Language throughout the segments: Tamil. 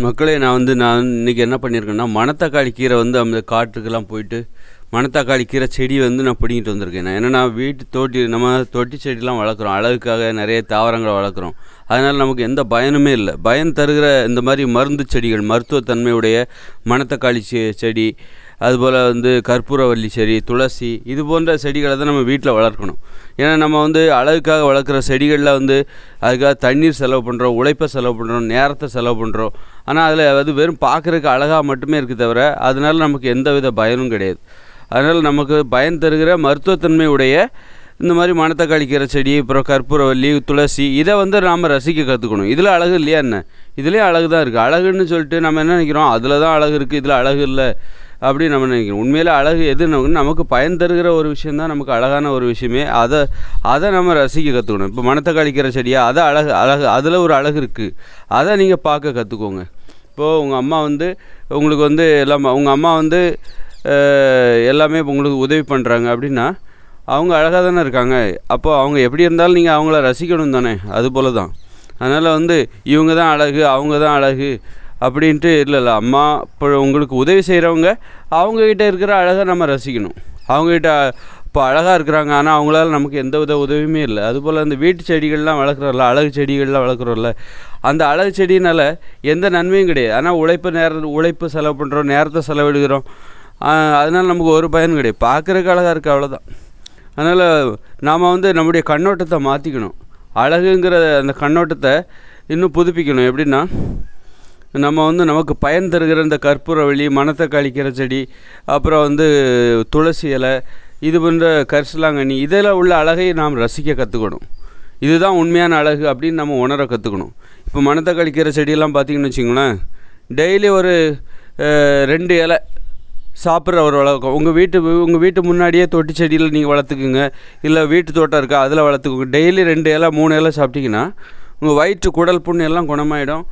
மக்களே நான் வந்து நான் இன்றைக்கி என்ன பண்ணியிருக்கேன்னா மணத்தக்காளி கீரை வந்து அந்த காட்டுக்கெல்லாம் போயிட்டு மணத்தக்காளி கீரை செடி வந்து நான் பிடிங்கிட்டு வந்திருக்கேன். நான் ஏன்னா நான் வீட்டு தோட்டி நம்ம தொட்டி செடிலாம் வளர்க்குறோம். அழகுக்காக நிறைய தாவரங்களை வளர்க்குறோம். அதனால் நமக்கு எந்த பயனுமே இல்லை. பயன் தருகிற இந்த மாதிரி மருந்து செடிகள் மருத்துவத்தன்மையுடைய மணத்தக்காளி செ- செடி அதுபோல் வந்து கற்பூரவல்லி செடி துளசி இது போன்ற செடிகளை தான் நம்ம வீட்டில் வளர்க்கணும். ஏன்னா நம்ம வந்து அழகுக்காக வளர்க்குற செடிகளில் வந்து அதுக்காக தண்ணீர் செலவு பண்ணுறோம் உழைப்பை செலவு பண்ணுறோம் நேரத்தை செலவு பண்ணுறோம் ஆனால் அதில் அது வெறும் பார்க்குறதுக்கு அழகாக மட்டுமே இருக்குது தவிர அதனால் நமக்கு எந்த வித பயனும் கிடையாது. அதனால் நமக்கு பயன் தருகிற மருத்துவத்தன்மை உடைய இந்த மாதிரி மணத்தக்காளி கீரை செடி அப்புறம் கற்பூரவல்லி துளசி இதை வந்து நாம் ரசிக்க கற்றுக்கணும் இதில் அழகு இல்லையா என்ன? இதுலேயும் அழகு தான் இருக்குது அழகுன்னு சொல்லிட்டு நம்ம என்ன நினைக்கிறோம்? அதில் தான் அழகு இருக்குது இதில் அழகு இல்லை. அப்படின்னு நம்ம நினைக்கிறோம். உண்மையில் அழகு எது நமக்கு? பயன் தருகிற ஒரு விஷயம் தான் நமக்கு அழகான ஒரு விஷயமே. அதை அதை நம்ம ரசிக்க கற்றுக்கணும் இப்போ மனத்தை கழிக்கிற செடியாக அதை அழகு அழகு அதில் ஒரு அழகு இருக்குது அதை நீங்கள் பார்க்க கற்றுக்கோங்க இப்போது உங்கள் அம்மா வந்து உங்களுக்கு வந்து எல்லாம் உங்கள் அம்மா வந்து எல்லாமே உங்களுக்கு உதவி பண்ணுறாங்க அப்படின்னா அவங்க அழகாக தானே இருக்காங்க. அப்போ அவங்க எப்படி இருந்தாலும் நீங்கள் அவங்கள ரசிக்கணும் தானே. அது போல் தான் அதனால் வந்து இவங்க தான் அழகு அவங்க தான் அழகு. அப்படின்ட்டு இல்லை இல்லை. அம்மா இப்போ உங்களுக்கு உதவி செய்கிறவங்க அவங்கக்கிட்ட இருக்கிற அழகை நம்ம ரசிக்கணும். அவங்கக்கிட்ட இப்போ அழகாக இருக்கிறாங்க ஆனால் அவங்களால நமக்கு எந்த வித உதவியுமே இல்லை. அதுபோல் அந்த வீட்டு செடிகள்லாம் வளர்க்குறோம்ல அழகு செடிகள்லாம் வளர்க்குறோம்ல அந்த அழகு செடினால் எந்த நன்மையும் கிடையாது. ஆனால் உழைப்பு நேர உழைப்பு செலவு பண்ணுறோம் நேரத்தை செலவிடுகிறோம். அதனால் நமக்கு ஒரு பயன் கிடையாது. பார்க்குறதுக்கு அழகாக இருக்குது அவ்வளோதான் அதனால் நாம் வந்து நம்முடைய கண்ணோட்டத்தை மாற்றிக்கணும் அழகுங்கிற அந்த கண்ணோட்டத்தை இன்னும் புதுப்பிக்கணும். எப்படின்னா நம்ம வந்து நமக்கு பயன் தருகிற இந்த கற்பூரவள்ளி மனத்தை கழிக்கிற செடி அப்புறம் வந்து துளசி இலை இது போன்ற கரிசலாங்கண்ணி இதில் உள்ள அழகை நாம் ரசிக்க கற்றுக்கணும் இதுதான் உண்மையான அழகு அப்படின்னு நம்ம உணர கற்றுக்கணும் இப்போ மனத்தை கழிக்கிற செடியெல்லாம் பார்த்தீங்கன்னு வச்சுங்களேன் டெய்லி ஒரு ரெண்டு இலை சாப்பிட்ற ஒரு வளர்க்கும் உங்கள் வீட்டு உங்கள் வீட்டு முன்னாடியே தொட்டி செடியில் நீங்கள் வளர்த்துக்குங்க இல்லை வீட்டு தோட்டம் இருக்கா அதில் வளர்த்துக்கோங்க. டெய்லி ரெண்டு இலை மூணு இலை சாப்பிட்டீங்கன்னா உங்கள் வயிற்று குடல் புண்ணு எல்லாம் குணமாயிடும்.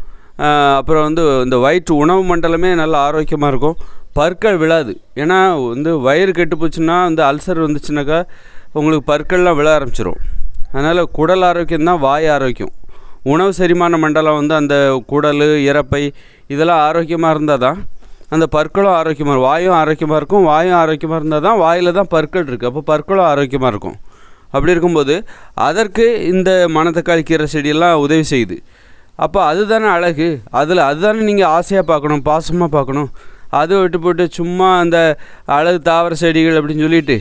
அப்புறம் வந்து இந்த வயிற்று உணவு மண்டலமே நல்ல ஆரோக்கியமாக இருக்கும். பற்கள் விழாது. ஏன்னா வந்து வயிறு கெட்டு போச்சுன்னா வந்து அல்சர் வந்துச்சுனாக்கா உங்களுக்கு பற்கள்லாம் விழ ஆரம்பிச்சிரும். அதனால் குடல் ஆரோக்கியம் தான் வாய் ஆரோக்கியம். உணவு செரிமான மண்டலம் வந்து அந்த குடல் இறப்பை இதெல்லாம் ஆரோக்கியமாக இருந்தால் தான் அந்த பற்களும் ஆரோக்கியமாக இருக்கும். வாயும் ஆரோக்கியமாக இருக்கும். வாயும் ஆரோக்கியமாக இருந்தால் தான் வாயில் தான் பற்கள் இருக்குது அப்போ பற்களும் ஆரோக்கியமாக இருக்கும். அப்படி இருக்கும்போது அதற்கு இந்த மணத்தக்காளி கீரை செடியெல்லாம் உதவி செய்யுது. அப்போ அதுதானே அழகு? அதில் அதுதானே நீங்கள் ஆசையாக பார்க்கணும் பாசமாக பார்க்கணும். அதை விட்டு போட்டு சும்மா அந்த அழகு தாவர செடிகள் அப்படின்னு சொல்லிட்டு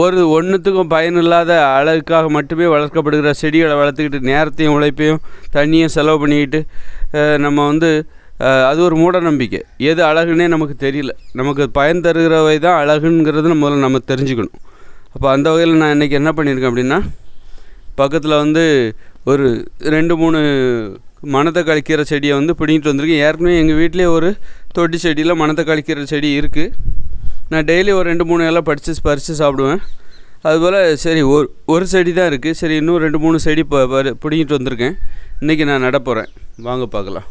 ஒரு ஒன்றுத்துக்கும் பயனில்லாத அழகுக்காக மட்டுமே வளர்க்கப்படுகிற செடிகளை வளர்த்துக்கிட்டு நேரத்தையும் உழைப்பையும் தண்ணியும் செலவு பண்ணிக்கிட்டு நம்ம வந்து அது ஒரு மூட நம்பிக்கை. எது அழகுன்னே நமக்கு தெரியல. நமக்கு பயன் தருகிறவை தான் அழகுங்கிறது நம்ம முதல்ல நம்ம தெரிஞ்சுக்கணும். அப்போ அந்த வகையில் நான் இன்றைக்கி என்ன பண்ணியிருக்கேன் அப்படின்னா பக்கத்தில் வந்து ஒரு ரெண்டு மூணு மணத்தை கழிக்கிற செடியை வந்து பிடிங்கிட்டு வந்திருக்கேன். ஏற்கனவே எங்கள் வீட்டிலே ஒரு தொட்டி செடியில் மணத்தை கழிக்கிற செடி இருக்குது நான் டெய்லி ஒரு ரெண்டு மூணு எல்லாம் படித்து பறித்து சாப்பிடுவேன். அதுபோல் சரி ஒரு ஒரு செடி தான் இருக்குது சரி இன்னும் ரெண்டு மூணு செடி ப ப- பிடிங்கிட்டு வந்திருக்கேன். இன்றைக்கி நான் நடப்போகிறேன் வாங்க பார்க்கலாம்.